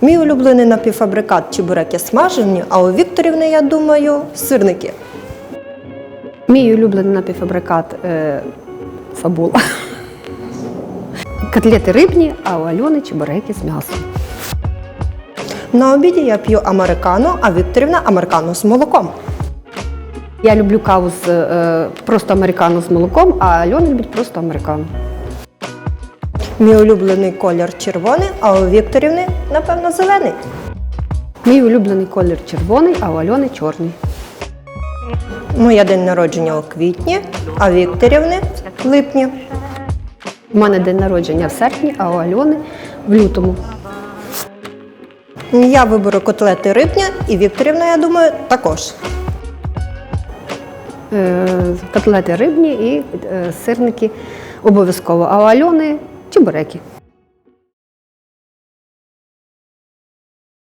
Мій улюблений напівфабрикат чебуреки смажені, а у Вікторівни, я думаю, сирники. Мій улюблений напівфабрикат е, фабула. Котлети рибні, а у Альони чебуреки з м'ясом. На обіді я п'ю американо, а Вікторівна американо з молоком. Я люблю каву з е, просто американо з молоком, а Альона любить просто американо. Мій улюблений колір червоний, а у Вікторівни, напевно, зелений. Мій улюблений колір червоний, а у Альони чорний. Моя день народження у квітні, а Вікторівни в липні. У мене день народження в серпні, а у Альони в лютому. Я виберу котлети рибні, і Вікторівна, я думаю, також. Е, котлети рибні і е, сирники обов'язково, а у Альони чебуреки.